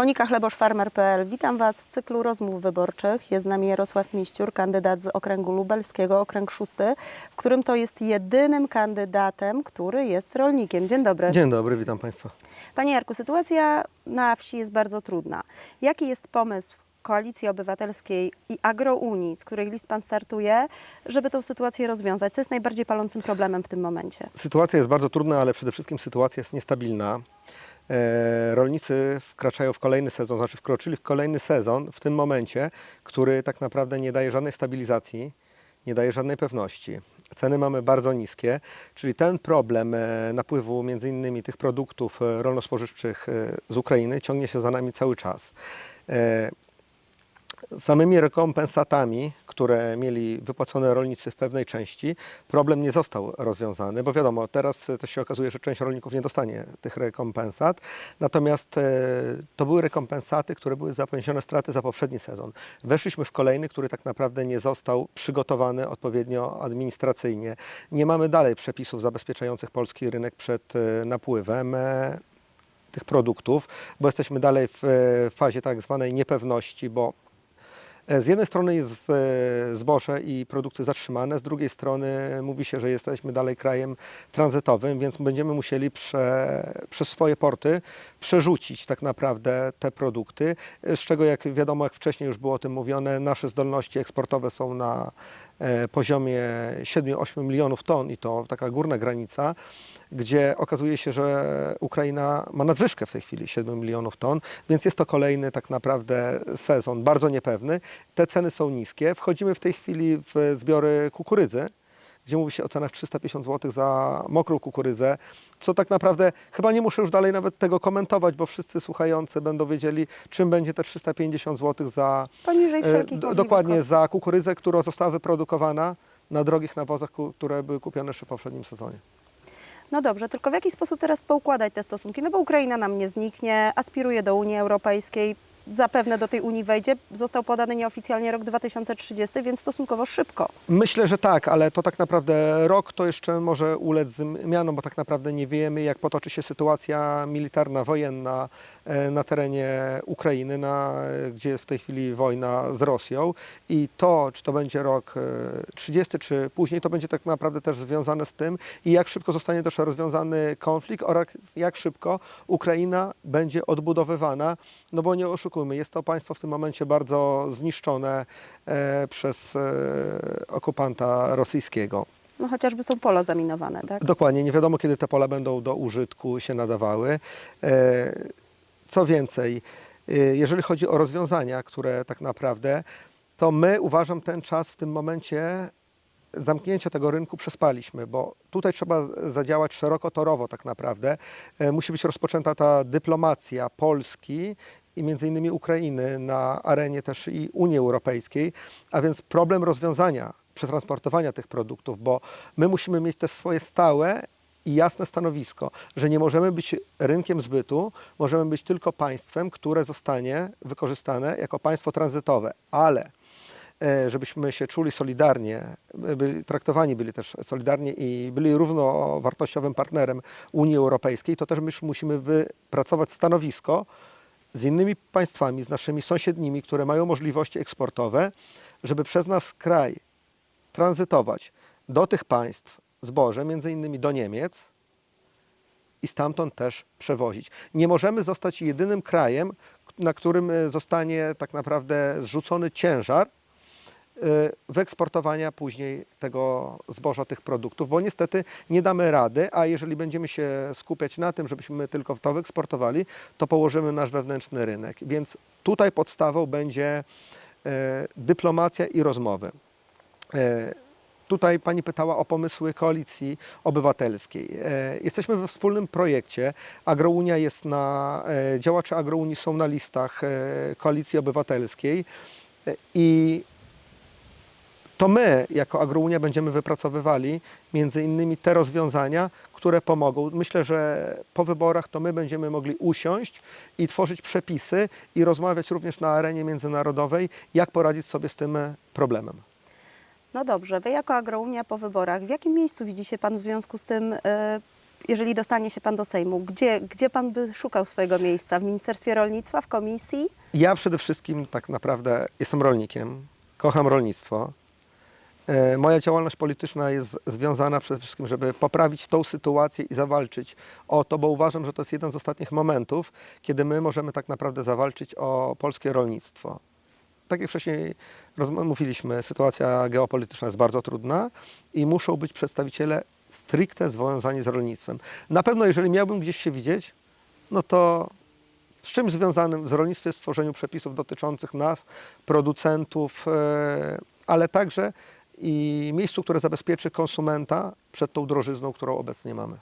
Monika Chlebosz, farmer.pl. Witam Was w cyklu rozmów wyborczych. Jest z nami Jarosław Miściur, kandydat z okręgu lubelskiego, okręg szósty, w którym to jest jedynym kandydatem, który jest rolnikiem. Dzień dobry. Dzień dobry, witam Państwa. Panie Jarku, sytuacja na wsi jest bardzo trudna. Jaki jest pomysł Koalicji Obywatelskiej i Agrounii, z której list Pan startuje, żeby tę sytuację rozwiązać? Co jest najbardziej palącym problemem w tym momencie? Sytuacja jest bardzo trudna, ale przede wszystkim sytuacja jest niestabilna. E, rolnicy wkraczają w kolejny sezon, znaczy wkroczyli w kolejny sezon w tym momencie, który tak naprawdę nie daje żadnej stabilizacji, nie daje żadnej pewności. Ceny mamy bardzo niskie, czyli ten problem e, napływu między innymi tych produktów e, rolno-spożywczych z Ukrainy ciągnie się za nami cały czas. Samymi rekompensatami, które mieli wypłacone rolnicy w pewnej części, problem nie został rozwiązany, bo wiadomo, teraz też się okazuje, że część rolników nie dostanie tych rekompensat, natomiast e, to były rekompensaty, które były za straty za poprzedni sezon. Weszliśmy w kolejny, który tak naprawdę nie został przygotowany odpowiednio administracyjnie. Nie mamy dalej przepisów zabezpieczających polski rynek przed e, napływem e, tych produktów, bo jesteśmy dalej w e, fazie tak zwanej niepewności, bo e, z jednej strony jest e, zboże i produkty zatrzymane, z drugiej strony mówi się, że jesteśmy dalej krajem tranzytowym, więc będziemy musieli prze, przez swoje porty przerzucić tak naprawdę te produkty, e, z czego jak wiadomo, jak wcześniej już było o tym mówione, nasze zdolności eksportowe są na e, poziomie 7-8 milionów ton i to taka górna granica gdzie okazuje się, że Ukraina ma nadwyżkę w tej chwili 7 milionów ton, więc jest to kolejny tak naprawdę sezon bardzo niepewny. Te ceny są niskie. Wchodzimy w tej chwili w zbiory kukurydzy, gdzie mówi się o cenach 350 zł za mokrą kukurydzę, co tak naprawdę chyba nie muszę już dalej nawet tego komentować, bo wszyscy słuchający będą wiedzieli, czym będzie te 350 zł za Poniżej E, wszelkich do- możliwych Dokładnie za kukurydzę, która została wyprodukowana na drogich nawozach, które były kupione jeszcze w poprzednim sezonie. No dobrze, tylko w jaki sposób teraz poukładać te stosunki? No bo Ukraina nam nie zniknie, aspiruje do Unii Europejskiej, zapewne do tej Unii wejdzie. Został podany nieoficjalnie rok 2030, więc stosunkowo szybko. Myślę, że tak, ale to tak naprawdę rok to jeszcze może ulec zmianom, bo tak naprawdę nie wiemy, jak potoczy się sytuacja militarna, wojenna e, na terenie Ukrainy, na, gdzie jest w tej chwili wojna z Rosją. I to, czy to będzie rok e, 30, czy później, to będzie tak naprawdę też związane z tym, i jak szybko zostanie też rozwiązany konflikt oraz jak szybko Ukraina będzie odbudowywana, no bo nie oszukujmy, jest to państwo w tym momencie bardzo zniszczone e, przez e, okupanta rosyjskiego. No chociażby są pola zaminowane, tak? Dokładnie, nie wiadomo kiedy te pola będą do użytku się nadawały. E, Co więcej, jeżeli chodzi o rozwiązania, które tak naprawdę, to my uważam ten czas w tym momencie zamknięcia tego rynku przespaliśmy, bo tutaj trzeba zadziałać szerokotorowo tak naprawdę. Musi być rozpoczęta ta dyplomacja Polski i między innymi Ukrainy na arenie też i Unii Europejskiej, a więc problem rozwiązania przetransportowania tych produktów, bo my musimy mieć też swoje stałe i jasne stanowisko, że nie możemy być rynkiem zbytu, możemy być tylko państwem, które zostanie wykorzystane jako państwo tranzytowe, ale e, żebyśmy się czuli solidarnie, byli, traktowani byli też solidarnie i byli równowartościowym partnerem Unii Europejskiej, to też my musimy wypracować stanowisko z innymi państwami, z naszymi sąsiednimi, które mają możliwości eksportowe, żeby przez nasz kraj tranzytować do tych państw zboże, między innymi do Niemiec i stamtąd też przewozić. Nie możemy zostać jedynym krajem, na którym e, zostanie tak naprawdę zrzucony ciężar wyeksportowania później tego zboża, tych produktów, bo niestety nie damy rady, a jeżeli będziemy się skupiać na tym, żebyśmy tylko to wyeksportowali, to położymy nasz wewnętrzny rynek. Więc tutaj podstawą będzie e, dyplomacja i rozmowy. E, Tutaj pani pytała o pomysły koalicji obywatelskiej. Jesteśmy we wspólnym projekcie. Agrounia jest na, działacze Agrounii są na listach koalicji obywatelskiej i to my jako Agrounia będziemy wypracowywali między innymi te rozwiązania, które pomogą. Myślę, że po wyborach to my będziemy mogli usiąść i tworzyć przepisy i rozmawiać również na arenie międzynarodowej, jak poradzić sobie z tym e, problemem. No dobrze, Wy jako Agrounia po wyborach, w jakim miejscu widzi się Pan w związku z tym y, jeżeli dostanie się Pan do Sejmu, gdzie, gdzie Pan by szukał swojego miejsca? W Ministerstwie Rolnictwa, w komisji? Ja przede wszystkim tak naprawdę jestem rolnikiem, kocham rolnictwo. E, Moja działalność polityczna jest związana przede wszystkim, żeby poprawić tą sytuację i zawalczyć o to, bo uważam, że to jest jeden z ostatnich momentów, kiedy my możemy tak naprawdę zawalczyć o polskie rolnictwo. Tak jak wcześniej mówiliśmy, sytuacja geopolityczna jest bardzo trudna i muszą być przedstawiciele stricte związani z rolnictwem. Na pewno, jeżeli miałbym gdzieś się widzieć, no to z czym związanym z rolnictwem stworzeniu przepisów dotyczących nas, producentów, e, ale także i miejscu, które zabezpieczy konsumenta przed tą drożyzną, którą obecnie mamy.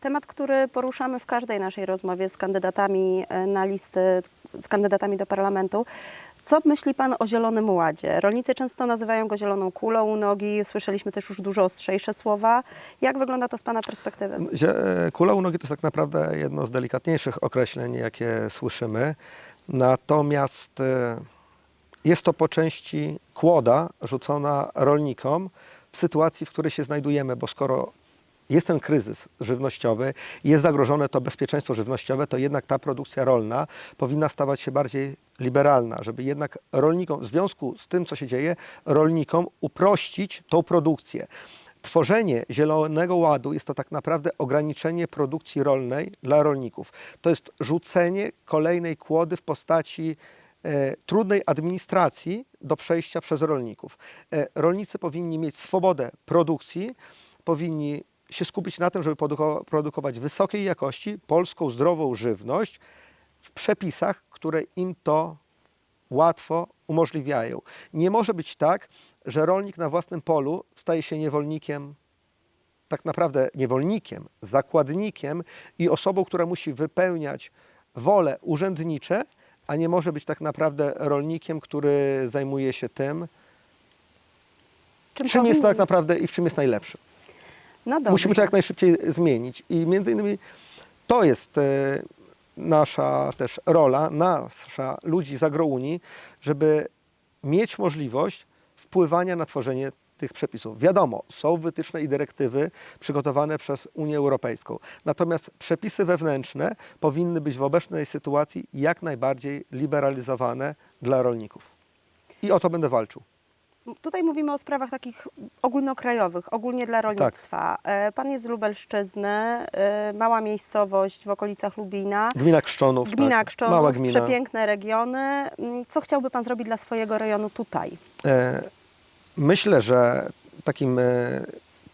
Temat, który poruszamy w każdej naszej rozmowie z kandydatami e, na listy, z kandydatami do parlamentu. Co myśli Pan o Zielonym Ładzie? Rolnicy często nazywają go zieloną kulą u nogi. Słyszeliśmy też już dużo ostrzejsze słowa. Jak wygląda to z Pana perspektywy? E, Kula u nogi to jest tak naprawdę jedno z delikatniejszych określeń, jakie słyszymy. Natomiast e, jest to po części kłoda rzucona rolnikom w sytuacji, w której się znajdujemy, bo skoro jest ten kryzys żywnościowy, jest zagrożone to bezpieczeństwo żywnościowe, to jednak ta produkcja rolna powinna stawać się bardziej liberalna, żeby jednak rolnikom, w związku z tym, co się dzieje, rolnikom uprościć tą produkcję. Tworzenie Zielonego Ładu jest to tak naprawdę ograniczenie produkcji rolnej dla rolników. To jest rzucenie kolejnej kłody w postaci trudnej administracji do przejścia przez rolników. E, rolnicy powinni mieć swobodę produkcji, powinni się skupić na tym, żeby produko- produkować wysokiej jakości polską zdrową żywność w przepisach, które im to łatwo umożliwiają. Nie może być tak, że rolnik na własnym polu staje się niewolnikiem, tak naprawdę niewolnikiem, zakładnikiem i osobą, która musi wypełniać wole urzędnicze, a nie może być tak naprawdę rolnikiem, który zajmuje się tym, czym jest powinien- tak naprawdę i w czym jest najlepszy. No dobrze. Musimy to jak najszybciej zmienić i między innymi to jest e, nasza też rola, nasza ludzi z agrounii, żeby mieć możliwość wpływania na tworzenie tych przepisów. Wiadomo, są wytyczne i dyrektywy przygotowane przez Unię Europejską. Natomiast przepisy wewnętrzne powinny być w obecnej sytuacji jak najbardziej liberalizowane dla rolników. I o to będę walczył. Tutaj mówimy o sprawach takich ogólnokrajowych, ogólnie dla rolnictwa. E, Pan jest z Lubelszczyzny, e, mała miejscowość w okolicach Lubina. Gmina Krzczonów. Gmina tak, Krzczonów, Mała gmina. przepiękne regiony. Mm, Co chciałby Pan zrobić dla swojego rejonu tutaj? E, Myślę, że takim e,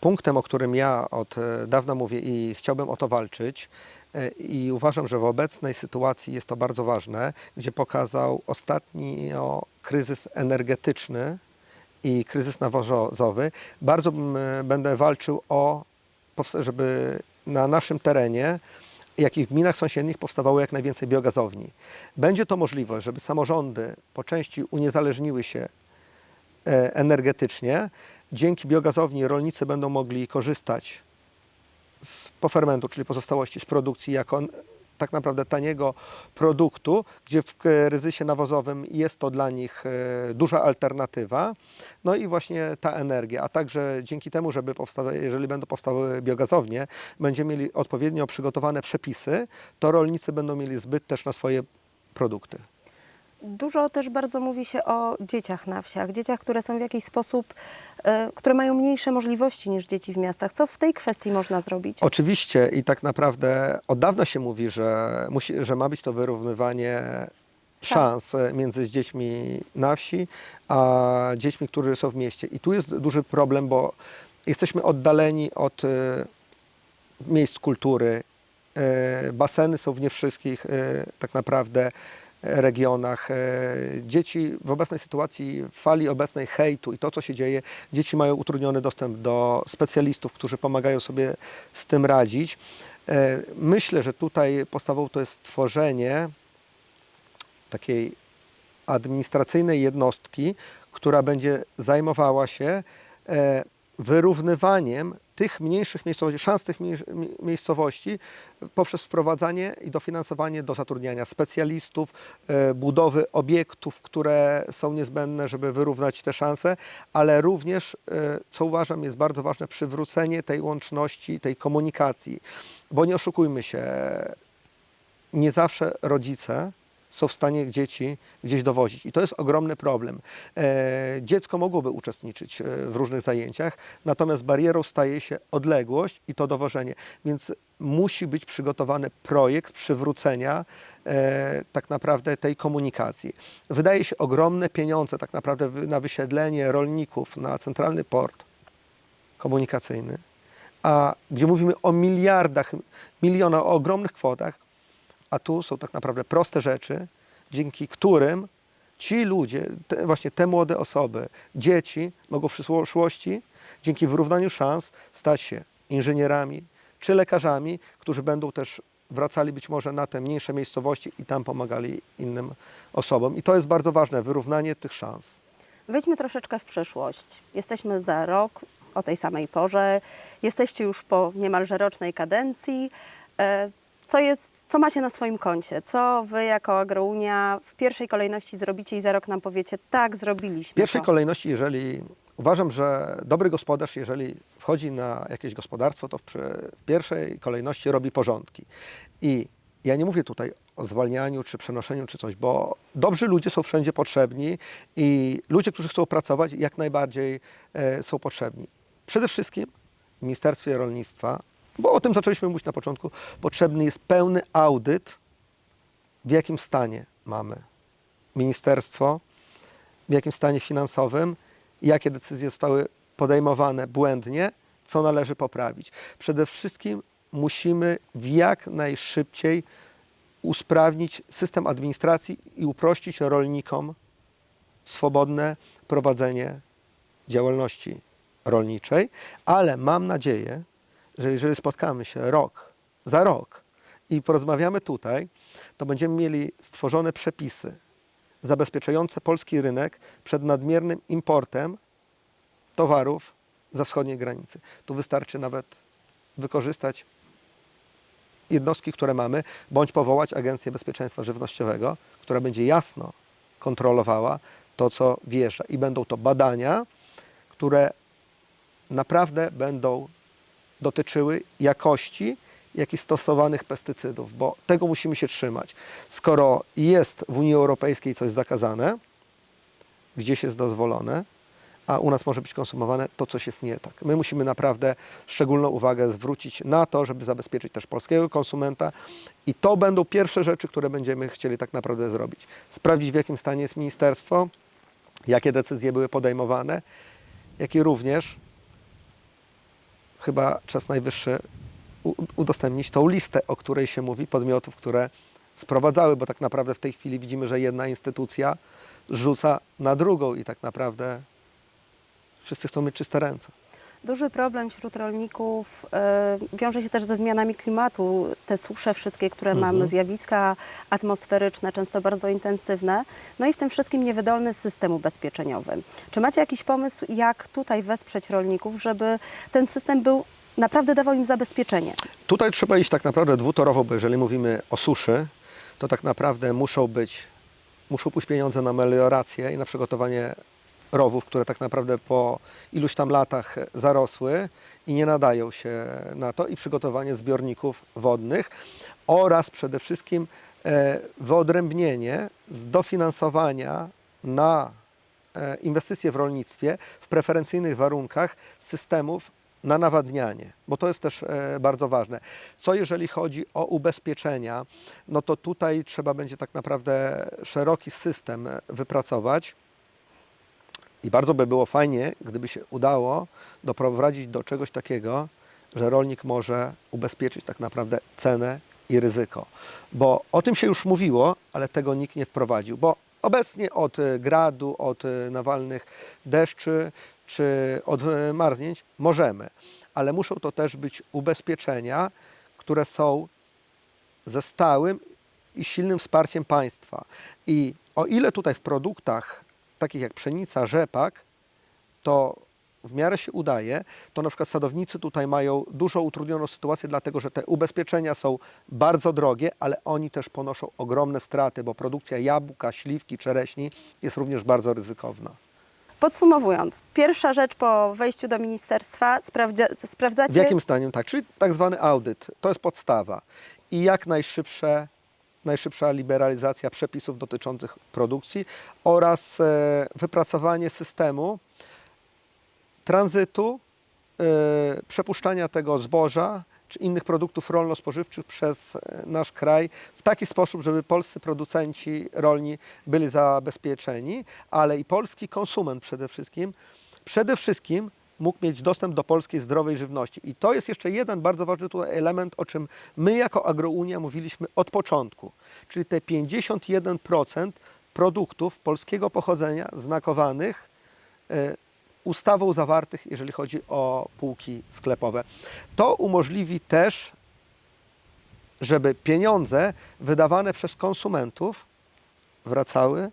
punktem, o którym ja od e, dawna mówię i chciałbym o to walczyć, e, i uważam, że w obecnej sytuacji jest to bardzo ważne, gdzie pokazał ostatnio kryzys energetyczny i kryzys nawozowy. Bardzo będę walczył o, żeby na naszym terenie jak i w gminach sąsiednich powstawało jak najwięcej biogazowni. Będzie to możliwość, żeby samorządy po części uniezależniły się energetycznie. Dzięki biogazowni rolnicy będą mogli korzystać z pofermentu, czyli pozostałości z produkcji jako tak naprawdę taniego produktu, gdzie w kryzysie nawozowym jest to dla nich e, duża alternatywa. No i właśnie ta energia, a także dzięki temu, żeby powstały, jeżeli będą powstały biogazownie, będziemy mieli odpowiednio przygotowane przepisy, to rolnicy będą mieli zbyt też na swoje produkty. Dużo też bardzo mówi się o dzieciach na wsiach, dzieciach, które są w jakiś sposób, e, które mają mniejsze możliwości niż dzieci w miastach. Co w tej kwestii można zrobić? Oczywiście i tak naprawdę od dawna się mówi, że, musi, że ma być to wyrównywanie szans e, między dziećmi na wsi, a dziećmi, którzy są w mieście. I tu jest duży problem, bo jesteśmy oddaleni od e, miejsc kultury. Baseny są w nie wszystkich tak naprawdę regionach. E, Dzieci w obecnej sytuacji, w fali obecnej hejtu i to, co się dzieje, dzieci mają utrudniony dostęp do specjalistów, którzy pomagają sobie z tym radzić. E, Myślę, że tutaj podstawą to jest tworzenie takiej administracyjnej jednostki, która będzie zajmowała się e, wyrównywaniem tych mniejszych miejscowości, szans tych miejscowości poprzez wprowadzanie i dofinansowanie do zatrudniania specjalistów, e, budowy obiektów, które są niezbędne, żeby wyrównać te szanse, ale również, e, co uważam jest bardzo ważne, przywrócenie tej łączności, tej komunikacji. Bo nie oszukujmy się, nie zawsze rodzice są w stanie dzieci gdzieś dowozić. I to jest ogromny problem. E, dziecko mogłoby uczestniczyć e, w różnych zajęciach, natomiast barierą staje się odległość i to dowożenie. Więc musi być przygotowany projekt przywrócenia e, tak naprawdę tej komunikacji. Wydaje się ogromne pieniądze tak naprawdę na wysiedlenie rolników na centralny port komunikacyjny, a gdzie mówimy o miliardach, milionach, o ogromnych kwotach, a tu są tak naprawdę proste rzeczy, dzięki którym ci ludzie, te, właśnie te młode osoby, dzieci mogą w przyszłości dzięki wyrównaniu szans stać się inżynierami czy lekarzami, którzy będą też wracali być może na te mniejsze miejscowości i tam pomagali innym osobom. I to jest bardzo ważne, wyrównanie tych szans. Wejdźmy troszeczkę w przyszłość. Jesteśmy za rok o tej samej porze. Jesteście już po niemalże rocznej kadencji. E, Co, jest, co macie na swoim koncie? Co wy jako Agrounia w pierwszej kolejności zrobicie i za rok nam powiecie, tak, zrobiliśmy W pierwszej to. kolejności, jeżeli uważam, że dobry gospodarz, jeżeli wchodzi na jakieś gospodarstwo, to w, przy, w pierwszej kolejności robi porządki. I ja nie mówię tutaj o zwalnianiu czy przenoszeniu czy coś, bo dobrzy ludzie są wszędzie potrzebni i ludzie, którzy chcą pracować, jak najbardziej e, są potrzebni. Przede wszystkim w Ministerstwie Rolnictwa, bo o tym zaczęliśmy mówić na początku, potrzebny jest pełny audyt, w jakim stanie mamy ministerstwo, w jakim stanie finansowym, jakie decyzje zostały podejmowane błędnie, co należy poprawić. Przede wszystkim musimy w jak najszybciej usprawnić system administracji i uprościć rolnikom swobodne prowadzenie działalności rolniczej, ale mam nadzieję, że jeżeli spotkamy się rok za rok i porozmawiamy tutaj, to będziemy mieli stworzone przepisy zabezpieczające polski rynek przed nadmiernym importem towarów za wschodniej granicy. Tu wystarczy nawet wykorzystać jednostki, które mamy, bądź powołać Agencję Bezpieczeństwa Żywnościowego, która będzie jasno kontrolowała to, co wjeżdża. I będą to badania, które naprawdę będą dotyczyły jakości, jak i stosowanych pestycydów, bo tego musimy się trzymać. Skoro jest w Unii Europejskiej coś zakazane, gdzieś jest dozwolone, a u nas może być konsumowane, to coś jest nie tak. My musimy naprawdę szczególną uwagę zwrócić na to, żeby zabezpieczyć też polskiego konsumenta i to będą pierwsze rzeczy, które będziemy chcieli tak naprawdę zrobić. Sprawdzić w jakim stanie jest ministerstwo, jakie decyzje były podejmowane, jak i również chyba czas najwyższy udostępnić tą listę, o której się mówi, podmiotów, które sprowadzały, bo tak naprawdę w tej chwili widzimy, że jedna instytucja rzuca na drugą i tak naprawdę wszyscy chcą mieć czyste ręce. Duży problem wśród rolników e, wiąże się też ze zmianami klimatu. Te susze wszystkie, które Mhm. mamy, zjawiska atmosferyczne, często bardzo intensywne. No i w tym wszystkim niewydolny system ubezpieczeniowy. Czy macie jakiś pomysł, jak tutaj wesprzeć rolników, żeby ten system był naprawdę dawał im zabezpieczenie? Tutaj trzeba iść tak naprawdę dwutorowo, bo jeżeli mówimy o suszy, to tak naprawdę muszą być, muszą pójść pieniądze na meliorację i na przygotowanie rowów, które tak naprawdę po iluś tam latach zarosły i nie nadają się na to i przygotowanie zbiorników wodnych oraz przede wszystkim e, wyodrębnienie z dofinansowania na e, inwestycje w rolnictwie w preferencyjnych warunkach systemów na nawadnianie, bo to jest też e, bardzo ważne. Co jeżeli chodzi o ubezpieczenia, no to tutaj trzeba będzie tak naprawdę szeroki system wypracować. I bardzo by było fajnie, gdyby się udało doprowadzić do czegoś takiego, że rolnik może ubezpieczyć tak naprawdę cenę i ryzyko. Bo o tym się już mówiło, ale tego nikt nie wprowadził. Bo obecnie od e, gradu, od e, nawalnych deszczy czy od e, marznięć możemy, ale muszą to też być ubezpieczenia, które są ze stałym i silnym wsparciem państwa. I o ile tutaj w produktach takich jak pszenica, rzepak, to w miarę się udaje, to na przykład sadownicy tutaj mają dużo utrudnioną sytuację, dlatego że te ubezpieczenia są bardzo drogie, ale oni też ponoszą ogromne straty, bo produkcja jabłka, śliwki, czereśni jest również bardzo ryzykowna. Podsumowując, pierwsza rzecz po wejściu do ministerstwa, sprawdzia, sprawdzacie... W jakim stanie? Tak, czyli tak zwany audyt, to jest podstawa. I jak najszybsze, najszybsza liberalizacja przepisów dotyczących produkcji oraz e, wypracowanie systemu tranzytu, e, przepuszczania tego zboża czy innych produktów rolno-spożywczych przez e, nasz kraj w taki sposób, żeby polscy producenci rolni byli zabezpieczeni, ale i polski konsument przede wszystkim, przede wszystkim mógł mieć dostęp do polskiej zdrowej żywności. I to jest jeszcze jeden bardzo ważny tutaj element, o czym my jako Agrounia mówiliśmy od początku, czyli te 51% produktów polskiego pochodzenia znakowanych e, ustawą zawartych, jeżeli chodzi o półki sklepowe. To umożliwi też, żeby pieniądze wydawane przez konsumentów wracały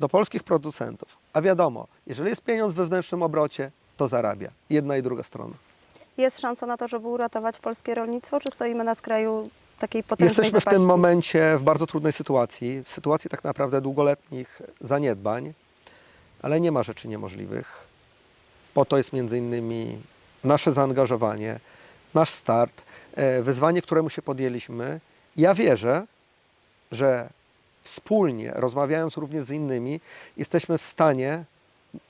do polskich producentów. A wiadomo, jeżeli jest pieniądz w wewnętrznym obrocie, to zarabia jedna i druga strona. Jest szansa na to, żeby uratować polskie rolnictwo, czy stoimy na skraju takiej potężnej Jesteśmy w zapaści? tym momencie w bardzo trudnej sytuacji, w sytuacji tak naprawdę długoletnich zaniedbań, ale nie ma rzeczy niemożliwych. Po to jest między innymi nasze zaangażowanie, nasz start, e, wyzwanie, któremu się podjęliśmy. Ja wierzę, że wspólnie, rozmawiając również z innymi, jesteśmy w stanie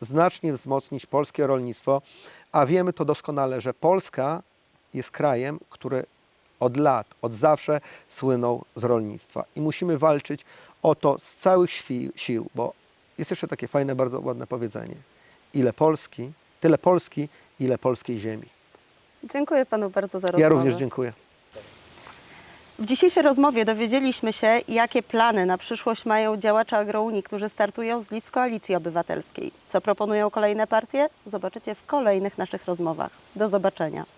znacznie wzmocnić polskie rolnictwo, a wiemy to doskonale, że Polska jest krajem, który od lat, od zawsze słynął z rolnictwa. I musimy walczyć o to z całych sił, bo jest jeszcze takie fajne, bardzo ładne powiedzenie. Ile Polski, tyle Polski, ile polskiej ziemi. Dziękuję panu bardzo za rozmowę. Ja również dziękuję. W dzisiejszej rozmowie dowiedzieliśmy się, jakie plany na przyszłość mają działacze Agrounii, którzy startują z list Koalicji Obywatelskiej. Co proponują kolejne partie? Zobaczycie w kolejnych naszych rozmowach. Do zobaczenia.